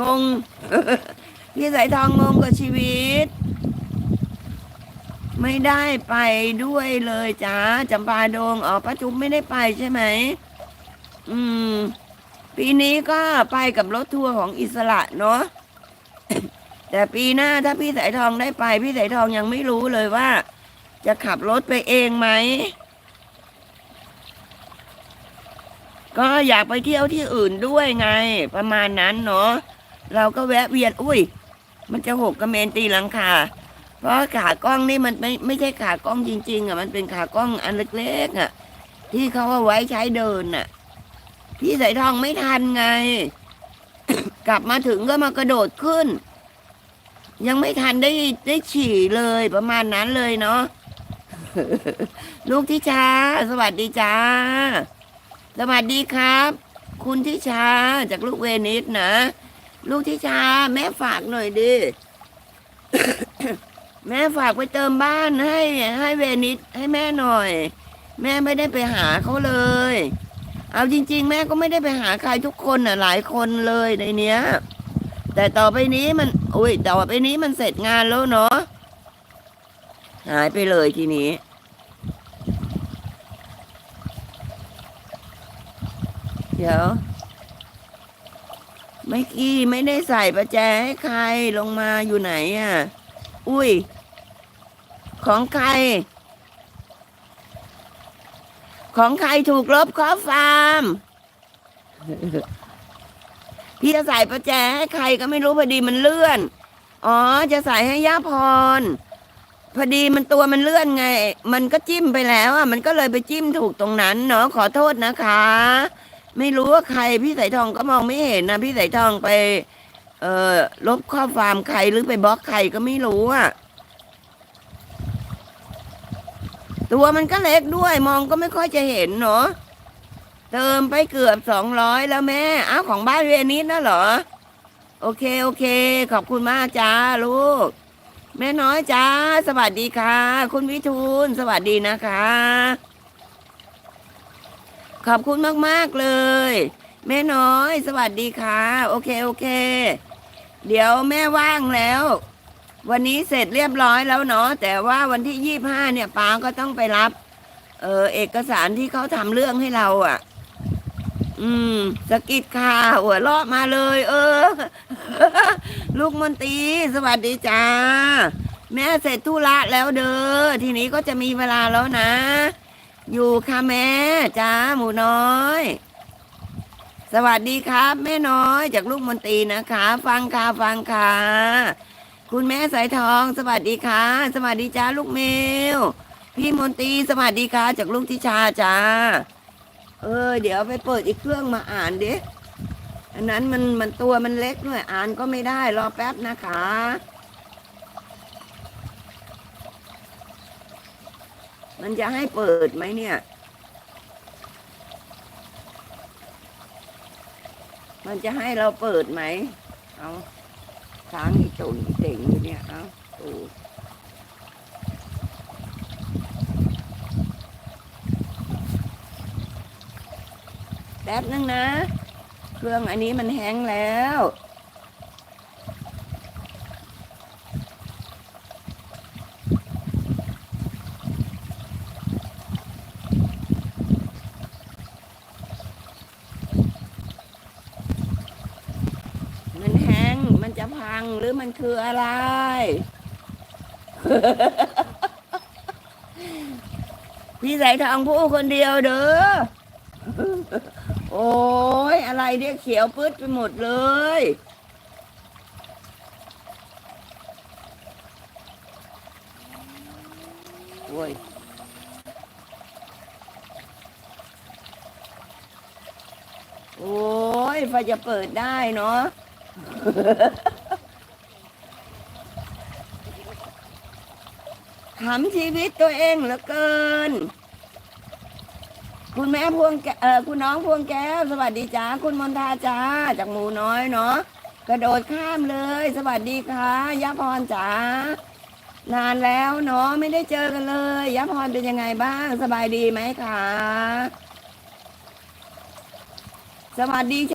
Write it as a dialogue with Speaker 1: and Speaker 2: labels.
Speaker 1: งง พี่สายทองงงกับชีวิต ไม่ได้ไปด้วยเลยจ้าจำปาดงอ๋อป้าจุ๊บไม่ได้ไปใช่ไหม อืม ปีนี้ก็ไปกับรถทัวร์ของอิสระเนาะแต่ปีหน้าถ้าพี่สายทองได้ไป พี่สายทองยังไม่รู้เลยว่า จะขับรถไปเองไหมก็อยากไปเที่ยวที่อื่นด้วยไง ประมาณนั้นเนาะ เราก็แวะเวียน อุ้ย มันจะหกกระเมนตีหลังคา เพราะขากล้องนี่มันไม่ไม่ใช่ขากล้องจริง ๆอะมันเป็นขากล้องอันเล็กๆอะ ที่เขาเอาไว้ใช้เดินน่ะ พี่สายทองไม่ทันไง กลับมาถึงก็มากระโดดขึ้น ยังไม่ทันได้ได้ฉี่เลยประมาณนั้นเลยเนาะลูกทิชา สวัสดีจ้า สวัสดีครับ คุณทิชาจากลูกเวนิสนะ ลูกทิชา แม่ฝากหน่อยดิ แม่ฝากไปเติมบ้านให้ให้เวนิสให้แม่หน่อย แม่ไม่ได้ไปหาเขาเลย เอาจริง ๆ แม่ก็ไม่ได้ไปหาใครทุกคนน่ะ หลายคนเลยในเนี้ย แต่ต่อไปนี้มันอุ้ยต่อไปนี้มันเสร็จงานแล้วเนาะหายไปเลยทีนี้เดี๋ยว ไม่กี้ไม่ได้ใส่ประแจให้ใครลงมาอยู่ไหนอะ อุ้ย ของใคร ของใครถูกลบข้อฟาร์มพี่จะใส่ประแจให้ใครก็ไม่รู้พอดีมันเลื่อน อ๋อ จะใส่ให้ย่าพร พอดีมันตัวมันเลื่อนไง มันก็จิ้มไปแล้วอะ มันก็เลยไปจิ้มถูกตรงนั้นเนาะขอโทษนะคะ ไม่รู้ว่าใครพี่สายทองก็มองไม่เห็นนะพี่สายทองไป เอ่อลบข้อความใครหรือไปบล็อกใครก็ไม่รู้อะตัวมันก็เล็กด้วยมองก็ไม่ค่อยจะเห็นเนาะเติมไปเกือบสองร้อยแล้วแม่อ้าวของบ้านเวนิสนะเหรอ โอเคโอเค ขอบคุณมากจ้าลูก แม่น้อยจ้า สวัสดีค่ะ คุณวิทูลสวัสดีนะคะ ขอบคุณมาก ๆ เลย แม่น้อย สวัสดีค่ะ โอเค โอเค เดี๋ยวแม่ว่างแล้ว วันนี้เสร็จเรียบร้อยแล้วเนาะแต่ว่าวันที่ยี่ห้าเนี่ยป้าก็ต้องไปรับ เออเอกสารที่เขาทำเรื่องให้เราอะ่ะ อืมสกิดค่ะ หัวเราะมาเลย เออ ลูกมนตรีสวัสดีจ้า แม่เสร็จธุระแล้วเด้อทีนี้ก็จะมีเวลาแล้วนะ อยู่ค่ะแม่จ้าหมูน้อย สวัสดีครับ แม่น้อยจากลูกมนตรีนะคะ ฟังค่ะฟังค่ะ คุณแม่สายทอง สวัสดีค่ะ สวัสดีจ้าลูกเมล พี่มนตรีสวัสดีค่ะ จากลูกทิชาจ้า เออ เดี๋ยวไปเปิดอีกเครื่องมาอ่านดิอันนั้นมันมันตัวมันเล็กหน่อยอ่านก็ไม่ได้รอแป๊บนะคะ มันจะให้เปิดไหมเนี่ย มันจะให้เราเปิดไหม เอาค้างอีตุ่นอีเต่งอยู่เนี่ย เอาตูแป๊บนึงนะ เครื่องอันนี้มันแห้งแล้ว มันแห้ง มันจะพั งหรือมันคืออะไร พี่สายทองพูดคนเดียวเด้อ โอ้ยอะไรเนี่ยเขียวปื๊ดไปหมดเลยโอ้ยโอ้ยไฟจะเปิดได้เนาะ ขำชีวิตตัวเองเหลือเกิน คุณแม่พวงแกเออคุณน้องพวงแก้ว สวัสดีจ้าคุณมนทาจ้าจากหมูน้อยเนาะกระโดดข้ามเลย สวัสดีค่ะยะพรจ๋านานแล้วเนาะไม่ได้เจอกันเลยยะพรเป็นยังไงบ้าง สบายดีไหมคะสวัสดี